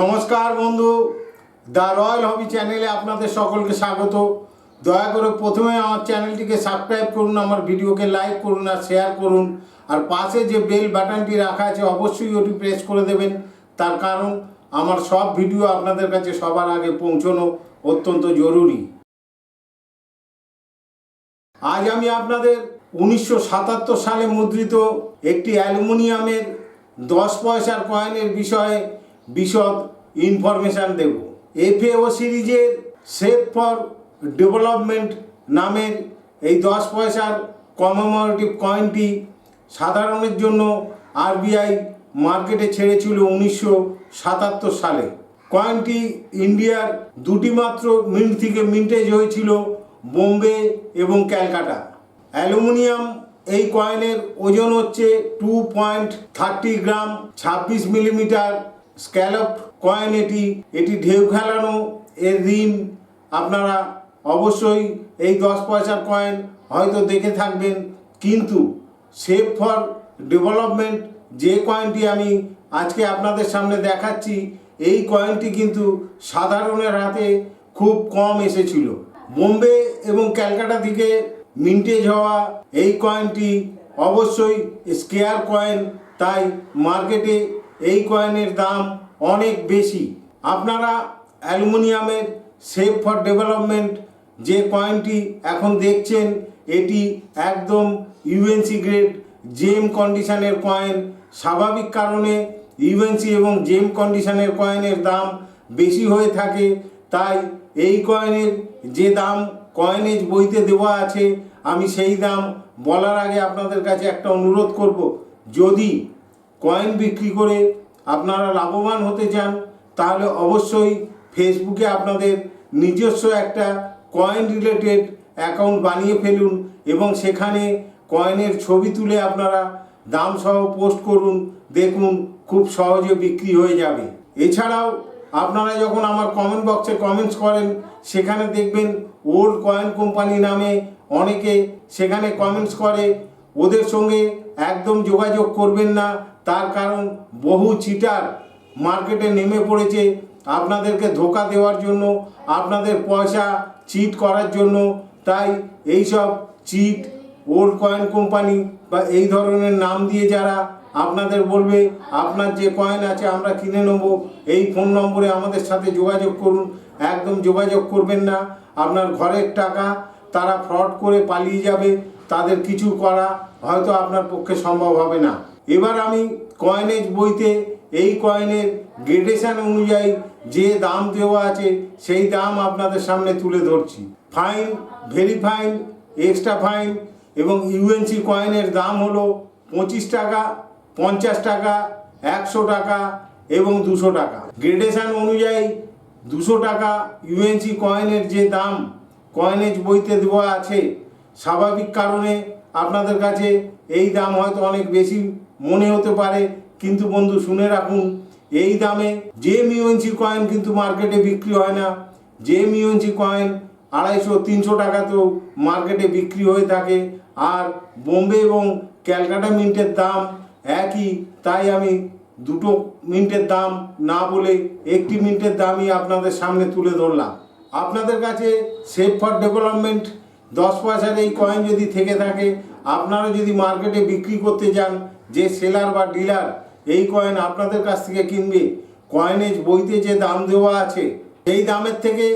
নমস্কার বন্ধু। The royal হবি চ্যানেলে আপনাদের সকলকে স্বাগত। দয়া করে প্রথমে আমার চ্যানেলটিকে সাবস্ক্রাইব করুন, আমার ভিডিওকে লাইক করুন আর শেয়ার করুন। আর পাশে যে বেল বাটনটি রাখা আছে, অবশ্যই ওটি প্রেস করে দেবেন। তার কারণ, আমার সব ভিডিও আপনাদের কাছে সবার আগে পৌঁছানো অত্যন্ত জরুরি। আজ আমি আপনাদের উনিশশো সাতাত্তর সালে মুদ্রিত একটি অ্যালুমিনিয়ামের দশ পয়সার কয়েনের বিষয়ে বিশদ ইনফরমেশান দেব। এফএও সিরিজের সেভ ফর ডেভেলপমেন্ট নামের এই দশ পয়সার কমেমোরেটিভ কয়েনটি সাধারণের জন্য আরবিআই মার্কেটে ছেড়েছিল উনিশশো সাতাত্তর সালে। কয়েনটি ইন্ডিয়ার দুটি মাত্র মিন্ট থেকে মিন্টেজ হয়েছিল, বোম্বে এবং ক্যালকাটা। অ্যালুমিনিয়াম এই কয়েনের ওজন হচ্ছে টু পয়েন্ট থার্টি গ্রাম ছাব্বিশ মিলিমিটার স্ক্যালপ কয়েন এটি এটি ঢেউ খেলানো এর ঋণ আপনারা অবশ্যই এই দশ পয়সার কয়েন হয়তো দেখে থাকবেন। কিন্তু সেভ ফর ডেভেলপমেন্ট যে কয়েনটি আমি আজকে আপনাদের সামনে দেখাচ্ছি, এই কয়েনটি কিন্তু সাধারণের হাতে খুব কম এসেছিল। বোম্বে এবং ক্যালকাটা থেকে মিন্টেজ হওয়া এই কয়েনটি অবশ্যই স্কেয়ার কয়েন, তাই মার্কেটে এই কয়েনের দাম অনেক বেশি। আপনারা অ্যালুমিনিয়ামের সেভ ফর ডেভেলপমেন্ট যে কয়েনটি এখন দেখছেন, এটি একদম ইউএনসি গ্রেড জেম কন্ডিশনের কয়েন। স্বাভাবিক কারণে ইউএনসি এবং জেম কন্ডিশনের কয়েনের দাম বেশি হয়ে থাকে। তাই এই কয়েনের যে দাম কয়েনেজ বইতে দেওয়া আছে, আমি সেই দাম বলার আগে আপনাদের কাছে একটা অনুরোধ করব। যদি কয়েন বিক্রি করে আপনারা লাভবান হতে চান, তাহলে অবশ্যই ফেসবুকে আপনাদের নিজস্ব একটা কয়েন রিলেটেড অ্যাকাউন্ট বানিয়ে ফেলুন এবং সেখানে কয়েনের ছবি তুলে আপনারা দাম সহ পোস্ট করুন, দেখুন, খুব সহজে বিক্রি হয়ে যাবে। এছাড়াও আপনারা যখন আমার কমেন্ট বক্সে কমেন্টস করেন, সেখানে দেখবেন ওল্ড কয়েন কোম্পানি নামে অনেকে সেখানে কমেন্টস করে, ওদের সঙ্গে একদম যোগাযোগ করবেন না তার কারণ বহু চিটার মার্কেটে নেমে পড়েছে। আপনাদেরকে ধোকা দেওয়ার জন্য, আপনাদের পয়সা চিট করার জন্য। তাই এইসব চিট ওল্ড কয়েন কোম্পানি বা এই ধরনের নাম দিয়ে যারা আপনাদের বলবে, আপনার যে কয়েন আছে আমরা কিনে নেব, এই ফোন নম্বরে আমাদের সাথে যোগাযোগ করুন। একদম যোগাযোগ করবেন না। আপনার ঘরের টাকা তারা ফ্রড করে পালিয়ে যাবে, তাদের কিছু করা হয়তো আপনার পক্ষে সম্ভব হবে না। এবার আমি কয়েনেজ বইতে এই কয়েনের গ্রেডেশন অনুযায়ী যে দাম দেওয়া আছে, সেই দাম আপনাদের সামনে তুলে ধরছি। Fine very fine extra fine এবং ইউএনসি কয়েনের দাম হলো পঁচিশ টাকা, পঞ্চাশ টাকা, একশো টাকা এবং দুশো টাকা। গ্রেডেশন অনুযায়ী দুশো টাকা ইউএনসি কয়েনের যে দাম কয়েনেজ বইতে দেওয়া আছে, স্বাভাবিক কারণে আপনাদের কাছে এই দাম হয়তো অনেক বেশি মনে হতে পারে, কিন্তু বন্ধু শুনে রাখুন, এই দামে যে মিউএনসি কয়েন কিন্তু মার্কেটে বিক্রি হয় না। যে মিউএনসি কয়েন আড়াইশো, তিনশো টাকাতেও মার্কেটে বিক্রি হয়ে থাকে। আর বোম্বে এবং ক্যালকাটা মিন্টের দাম একই, তাই আমি দুটো মিন্টের দাম না বলে একটি মিন্টের দামই আপনাদের সামনে তুলে ধরলাম। আপনাদের কাছে সেফ ফর ডেভেলপমেন্ট দশ পয়সার এই কয়েন যদি থেকে থাকে, আপনারা যদি মার্কেটে বিক্রি করতে যান, যে সেলার বা ডিলার এই কয়েন আপনাদের কাছ থেকে কিনবে। কয়েনেজ বইতে যে দাম দেওয়া আছে, সেই দামের থেকে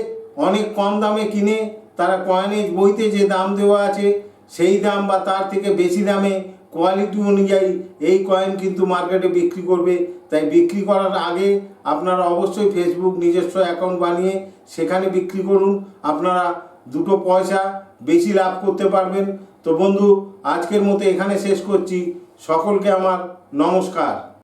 অনেক কম দামে কিনে তারা কয়েনেজ বইতে যে দাম দেওয়া আছে, সেই দাম বা তার থেকে বেশি দামে কোয়ালিটি অনুযায়ী এই কয়েন কিন্তু মার্কেটে বিক্রি করবে। তাই বিক্রি করার আগে আপনারা অবশ্যই ফেসবুক নিজস্ব অ্যাকাউন্ট বানিয়ে সেখানে বিক্রি করুন। আপনারা দুটো পয়সা বেশি লাভ করতে পারবেন। তো বন্ধু, আজকের মতো এখানে শেষ করছি। সকলকে আমার নমস্কার।